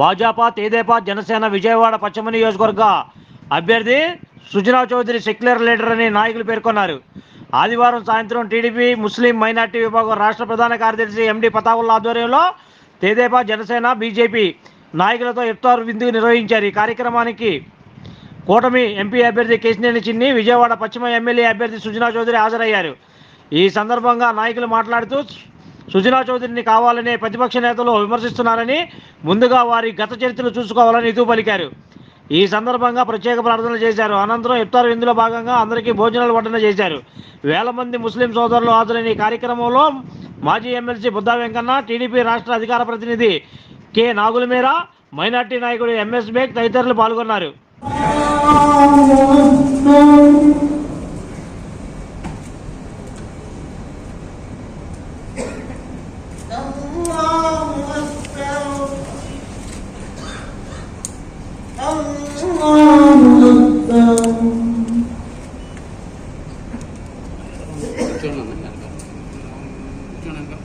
భాజపా తేదేపా జనసేన విజయవాడ పశ్చిమ నియోజకవర్గ అభ్యర్థి సుజనా చౌదరి సెక్యులర్ లీడర్ అని నాయకులు పేర్కొన్నారు. ఆదివారం సాయంత్రం టీడీపీ ముస్లిం మైనార్టీ విభాగం రాష్ట్ర ప్రధాన కార్యదర్శి ఎండి పతావుల్లా ఆధ్వర్యంలో తేదేపా జనసేన బీజేపీ నాయకులతో ఇఫ్తార్ విందు నిర్వహించారు. ఈ కార్యక్రమానికి కూటమి ఎంపీ అభ్యర్థి కేసినేని చిన్ని విజయవాడ పశ్చిమ ఎమ్మెల్యే అభ్యర్థి సుజనా చౌదరి హాజరయ్యారు. ఈ సందర్భంగా నాయకులు మాట్లాడుతూ సుజనా చౌదరిని కావాలనే ప్రతిపక్ష నేతలు విమర్శిస్తున్నారని ముందుగా వారి గత చరిత్రను చూసుకోవాలని ఇతూ పలికారు. ఈ సందర్భంగా ప్రత్యేక ప్రార్థనలు చేశారు. అనంతరం ఇఫ్తార్ విందులో భాగంగా అందరికీ భోజనాలు వడ్డన చేశారు. వేల మంది ముస్లిం సోదరులు హాజరైన ఈ కార్యక్రమంలో మాజీ ఎమ్మెల్సీ బుద్ధా వెంకన్న టీడీపీ రాష్ట్ర అధికార ప్రతినిధి కె నాగులమేర మైనార్టీ నాయకుడు ఎంఎస్ బేగ్ తదితరులు పాల్గొన్నారు. そうなから。一応なんか。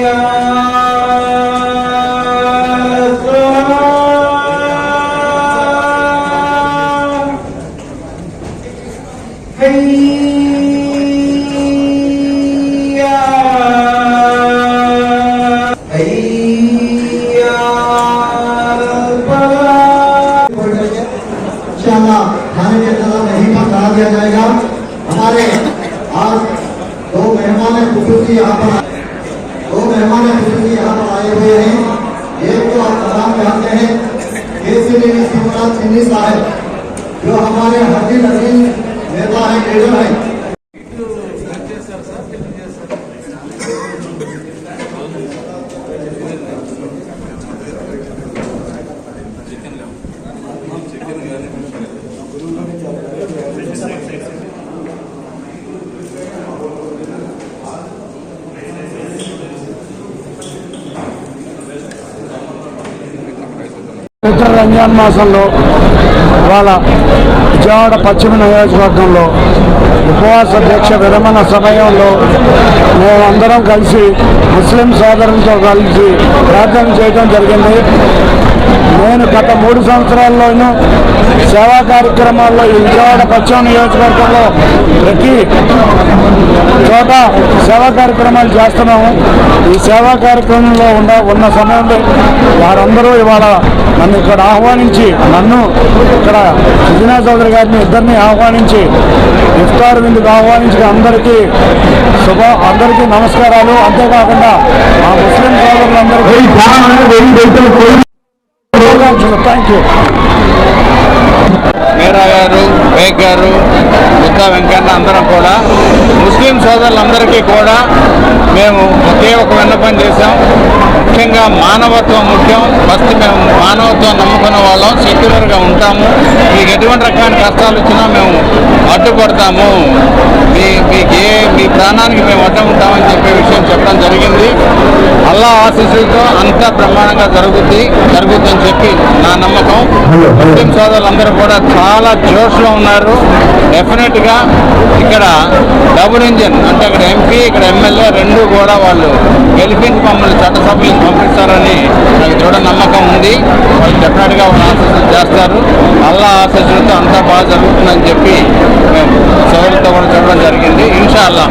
Yeah. चाहते हैं। इसीलिए इसके मुराद चिन्नी साहब जो हमारे हजीर अजीज नेता है लीडर है రంజాన్ మాసంలో ఇవాళ విజయవాడ పశ్చిమ నియోజకవర్గంలో ఉపవాస దీక్ష విరమణ సమయంలో మేమందరం కలిసి ముస్లిం సోదరులతో కలిసి ప్రార్థన చేయడం జరిగింది. నేను గత మూడు సంవత్సరాల్లోనూ సేవా కార్యక్రమాల్లో ఈ విజయవాడ పశ్చిమ నియోజకవర్గంలో ప్రతి చోట సేవా కార్యక్రమాలు చేస్తున్నాము ఈ సేవా కార్యక్రమంలో ఉన్న ఉన్న సమయంలో వారందరూ ఇవాళ నన్ను ఇక్కడ ఆహ్వానించి నన్ను ఇక్కడ సుజనా చౌదరి గారిని ఇద్దరిని ఆహ్వానించి ఇఫ్తార్ విందుకు ఆహ్వానించి అందరికీ శుభ అందరికీ నమస్కారాలు అంతేకాకుండా మా ముస్లిం సోదరులందరికీ థ్యాంక్ యూ మీరా గారు బేగ్ గారు ముత్తా వెంకన్న అందరం కూడా ముస్లిం సోదరులందరికీ కూడా మేము ఒకే ఒక విన్నపం చేశాం. ముఖ్యంగా మానవత్వం ముఖ్యం. ఫస్ట్ మేము మానవత్వం నమ్ముకున్న వాళ్ళం సెక్యులర్గా ఉంటాము. మీకు ఎటువంటి రకమైన కష్టాలు వచ్చినా మేము అడ్డుపడతాము. మీ మీకు ఏ మీ ప్రాణానికి మేము అడ్డం ఉంటామని చెప్పే విషయం చెప్పడం జరిగింది. అల్లా ఆశీస్సులతో అంతా బ్రహ్మాండంగా జరుగుద్ది జరుగుద్దని చెప్పి నా నమ్మకం. ముస్లిం సోదరులందరూ కూడా చాలా జోష్లో ఉన్నారు. డెఫినెట్గా ఇక్కడ డబుల్ ఇంజిన్ అంటే ఇక్కడ ఎంపీ ఇక్కడ ఎమ్మెల్యే రెండు కూడా వాళ్ళు గెలిపించి మమ్మల్ని చట్టసభలకు పంపిస్తారని నాకు దృఢ నమ్మకం ఉంది. వాళ్ళు డెఫినెట్గా వాళ్ళు ఆశీస్సులు చేస్తారు. అల్లా ఆశీస్సులతో అంతా బాగా జరుగుతుందని చెప్పి మేము సోదరులతో కూడా చెప్పడం జరిగింది. ఇన్షా అల్లా